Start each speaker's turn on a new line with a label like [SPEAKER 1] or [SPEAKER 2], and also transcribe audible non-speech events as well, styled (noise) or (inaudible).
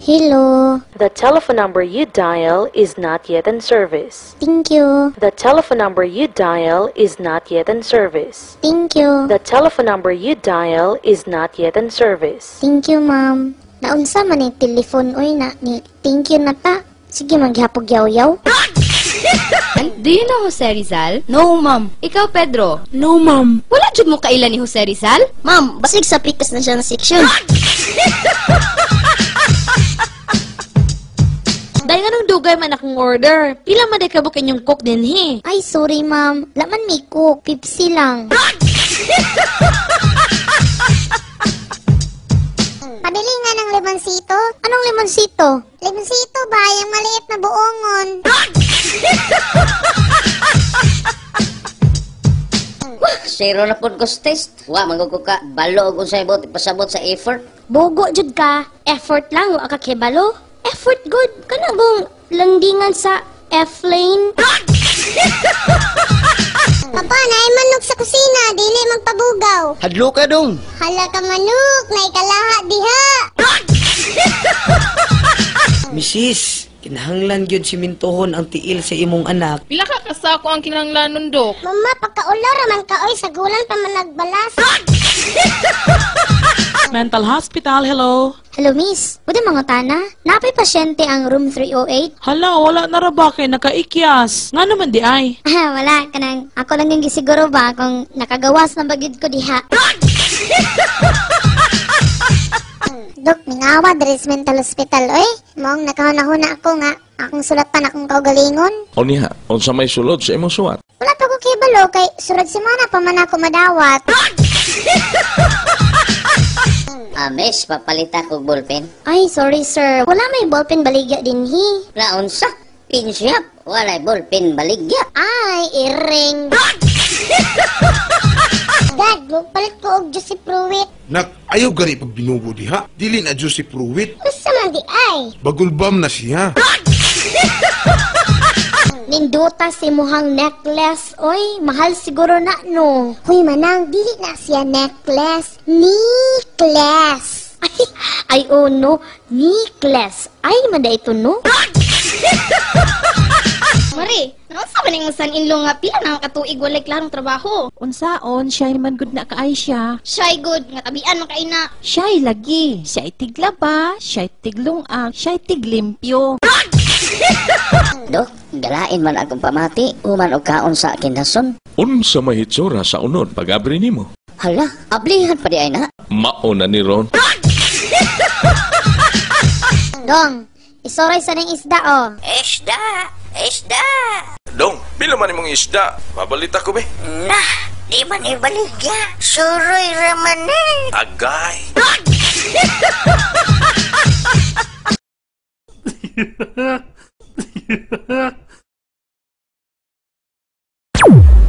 [SPEAKER 1] Hello.
[SPEAKER 2] The telephone number you dial is not yet in service.
[SPEAKER 1] Thank you.
[SPEAKER 2] The telephone number you dial is not yet in service.
[SPEAKER 1] Thank you.
[SPEAKER 2] The telephone number you dial is not yet in service.
[SPEAKER 1] Thank you, ma'am. Naunsa man ni telephone oy na ni. Thank you na ta. Sige maghapog yaw-yaw.
[SPEAKER 3] Do you know Jose Rizal?
[SPEAKER 4] No, ma'am.
[SPEAKER 3] Ikaw, Pedro?
[SPEAKER 4] No, ma'am.
[SPEAKER 3] Wala jud mo kailan ni Jose Rizal?
[SPEAKER 4] Ma'am, basig sa pikas na siya ng section. (laughs)
[SPEAKER 5] dugay man akong order. Pila man day kabukin yung cook din he.
[SPEAKER 1] Ay, sorry, ma'am. Laman may cook. Pipsi lang. (laughs)
[SPEAKER 6] Pabili nga ng limonsito.
[SPEAKER 1] Anong limonsito?
[SPEAKER 6] Limonsito ba? Yung maliit na buongon. (laughs)
[SPEAKER 4] Zero na po sa test. Wa, mangugo ka. Balo ko sa ibot. Pasabot sa effort.
[SPEAKER 1] Bogo jud ka. Effort lang wa ka kebalo. Effort good. Kana bang landingan sa F-lane? (laughs)
[SPEAKER 6] Papa, naay manok sa kusina. Dili magpabugaw.
[SPEAKER 7] Hadlo ka dong.
[SPEAKER 6] Hala ka manok. Naay kalaha diha.
[SPEAKER 7] Mrs., (laughs) kinahanglan gyud si Mintohon ang tiil sa imong anak.
[SPEAKER 8] Pila ka kasako ang kinahanglanon, Dok?
[SPEAKER 6] Mama, pagkaulor raman ka oy. Sa gulan pa man nagbalas. (laughs)
[SPEAKER 9] Mental Hospital, hello.
[SPEAKER 1] Hello, miss. Pwede mga tana? Napay pasyente ang room 308?
[SPEAKER 9] Hala, wala na ra ba kay nakaikyas? Nga naman di ay. (laughs)
[SPEAKER 1] Ah, wala. Kanang, ako lang yung gisiguro ba kung nakagawas na bagid ko diha. (laughs)
[SPEAKER 6] Dok, mingawa. Dres mental hospital oy. Mong nakahuna-huna ako nga. Akong sulatan akong kaugalingon.
[SPEAKER 10] O niya, unsa may sulod sa imong suwat?
[SPEAKER 6] Wala pa ko kibalo kay surad semana pa man ako madawat. (laughs)
[SPEAKER 4] Ah, miss, papalita ko ballpen.
[SPEAKER 1] Ay, sorry, sir. Wala may ballpen baligya din hi.
[SPEAKER 4] Laon sa? Pinsyap. Walay ballpen baligya.
[SPEAKER 1] Ay, iring. (laughs)
[SPEAKER 6] Dad, palit ko og Joseph Pruitt.
[SPEAKER 11] Nak, ayaw gani pag binugo diha. Dili na Joseph Pruitt.
[SPEAKER 6] Usa man di ay.
[SPEAKER 11] Bagulbam na siya.
[SPEAKER 1] Ninduta si muhang necklace. Oy, mahal siguro na, no?
[SPEAKER 6] Huy manang, dili na siya necklace. Necklace. (laughs)
[SPEAKER 1] Ay, ay oh no, necklace. Ay, manda ito, no? (laughs)
[SPEAKER 5] Mari, naunsa man ning son-in-law nga pila na katuig walay klarong trabaho.
[SPEAKER 12] Unsaon, siya man good na kaay siya.
[SPEAKER 5] Shy good nga tabian man kay na.
[SPEAKER 12] Siya'y lagi. Siya'y tiglaba, siya'y tiglungag, siya'y tiglimpyo. (laughs)
[SPEAKER 4] Dok, galain man akong pamati. Uman o kaon sa kindason.
[SPEAKER 10] Unsa may hitsura sa unod pag-abri nimo?
[SPEAKER 4] Hala, ablihan pa di ay na.
[SPEAKER 10] Mauna ni Ron. (laughs)
[SPEAKER 1] Dong, isoray sa ng isda, oh.
[SPEAKER 13] Isda! Isda!
[SPEAKER 10] Dong, pila man imong isda? Mabalita ko be.
[SPEAKER 13] Nah, di man ibaligya. Suroy raman eh.
[SPEAKER 10] Agay. (laughs) (laughs) you.